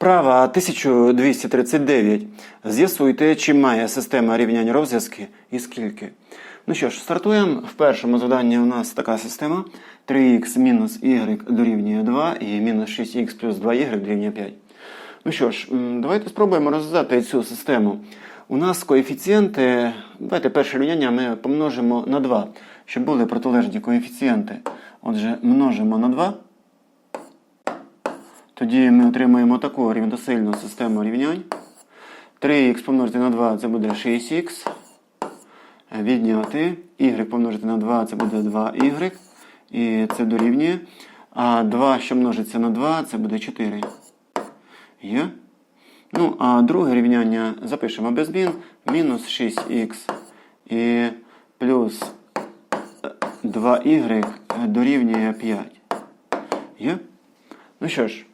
Вправа 1239. З'ясуйте, чи має система рівнянь розв'язки і скільки. Ну що ж, стартуємо. В першому заданні у нас така система. 3х мінус y дорівнює 2 і мінус 6х плюс 2y дорівнює 5. Ну що ж, давайте спробуємо розв'язати цю систему. У нас коефіцієнти. Давайте перше рівняння ми помножимо на 2, щоб були протилежні коефіцієнти. Отже, множимо на 2. Тоді ми отримаємо таку рівносильну систему рівнянь. 3х помножити на 2 це буде 6х. Відняти. y помножити на 2 це буде 2y. І це дорівнює. А 2, що множиться на 2, це буде 4. Є? Ну, а друге рівняння запишемо без змін. Мінус 6х і плюс 2y дорівнює 5. Є? Ну що ж,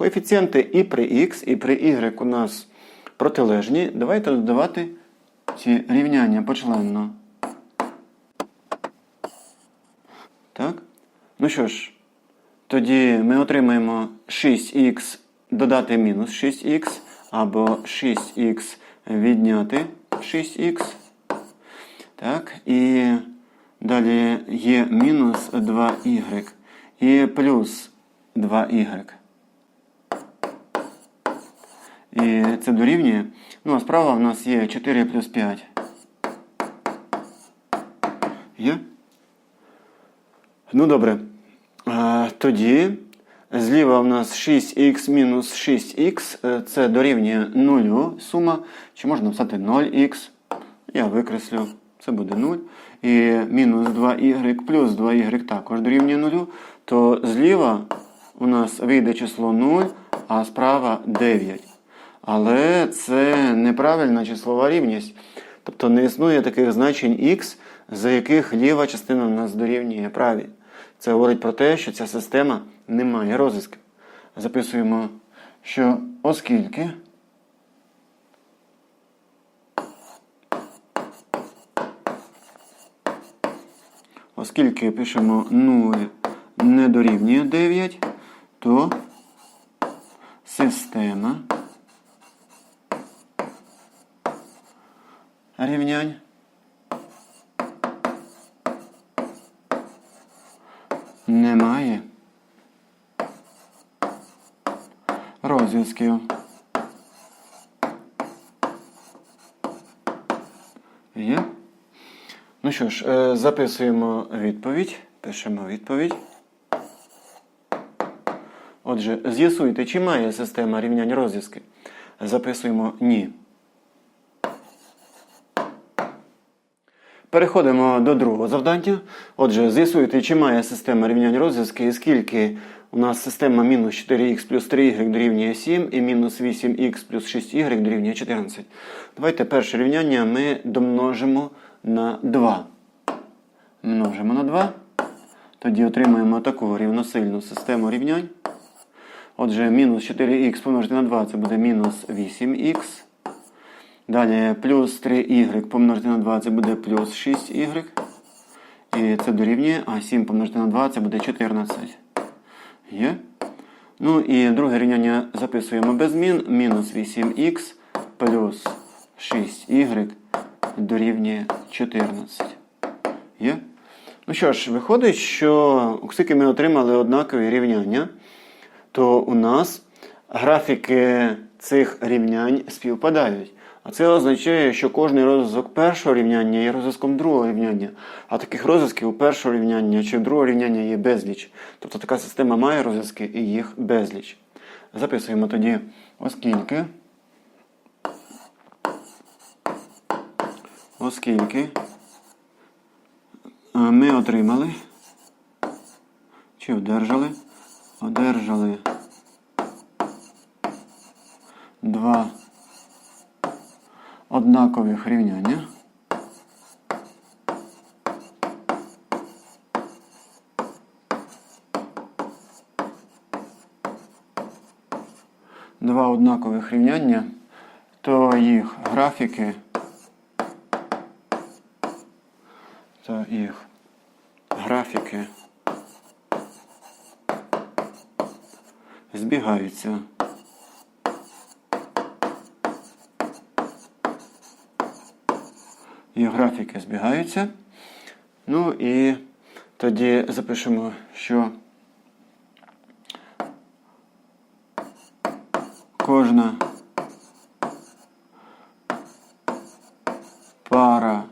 коефіцієнти і при х, і при y у нас протилежні. Давайте додавати ці рівняння почленно. Так? Ну що ж, тоді ми отримаємо 6х додати мінус 6х, або 6х відняти 6х. Так, і далі є мінус 2y і плюс 2y. І це дорівнює. Ну, а справа в нас є 4 плюс 5. Є? Ну, добре. А, тоді зліва в нас 6х мінус 6х. е, Це дорівнює 0 сума. Чи можна написати 0х? Я викреслю. Це буде 0. І мінус 2y плюс 2y також дорівнює 0. То зліва у нас вийде число 0, а справа 9. Але це неправильна числова рівність. Тобто не існує таких значень x, за яких ліва частина у нас дорівнює правій. Це говорить про те, що ця система не має розв'язків. Записуємо, що оскільки оскільки пишемо 0 не дорівнює 9, то система рівнянь немає розв'язків. Є? Ну що ж, е, записуємо відповідь. Пишемо відповідь. Отже, з'ясуйте, чи має система рівнянь розв'язки. Записуємо ні. Переходимо до другого завдання. Отже, з'ясуйте, чи має система рівнянь розв'язки скільки у нас система мінус 4х плюс 3y дорівнює 7 і мінус 8х плюс 6y дорівнює 14. Давайте перше рівняння ми домножимо на 2. Множимо на 2. Тоді отримаємо таку рівносильну систему рівнянь. Отже, мінус 4х помножити на 2 це буде мінус 8х. Далі плюс 3y помножити на 2 це буде плюс 6y. І це дорівнює, а 7 помножити на 2 це буде 14. Є. Ну і друге рівняння записуємо без змін. Мінус 8х плюс 6y дорівнює 14. Є? Ну що ж, виходить, що оскільки ми отримали однакові рівняння, то у нас графіки цих рівнянь співпадають. А це означає, що кожний розв'язок першого рівняння є розв'язком другого рівняння. А таких розв'язків першого рівняння чи другого рівняння є безліч. Тобто така система має розв'язки і їх безліч. Записуємо тоді, оскільки. Оскільки е, ми отримали. Чи одержали? Одержали два однакових рівняння. Два однакових рівняння, то їх графіки, то їх графіки збігаються. І графіки збігаються. Ну і тоді запишемо, що кожна пара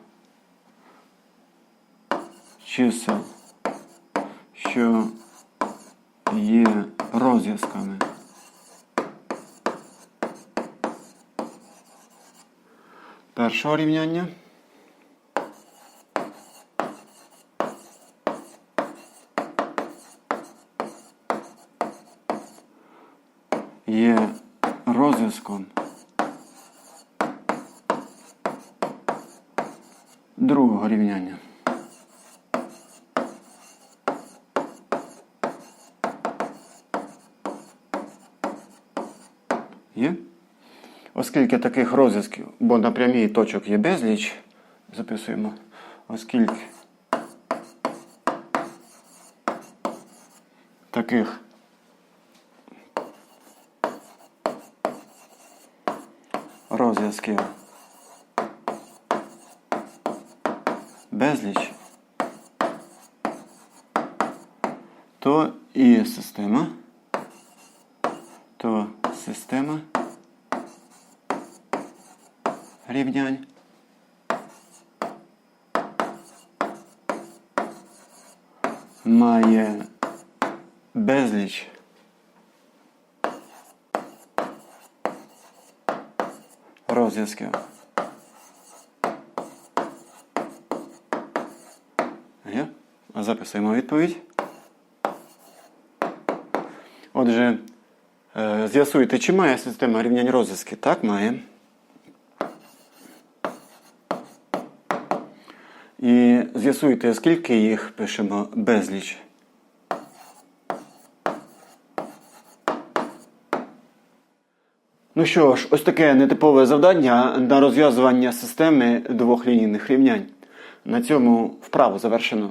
чисел, що є розв'язками. Першого рівняння. Є розв'язком другого рівняння. Є? Оскільки таких розв'язків, бо на прямій точок є безліч, записуємо, оскільки таких розв'язків безліч, то і система, то система. Рівнянь. Має безліч розв'язків. Записуємо відповідь. Отже, е, з'ясуйте, чи має система рівнянь розв'язки? Так, має. І з'ясуйте, скільки їх пишемо безліч. Ну що ж, ось таке нетипове завдання на розв'язування системи двох лінійних рівнянь. На цьому вправу завершено.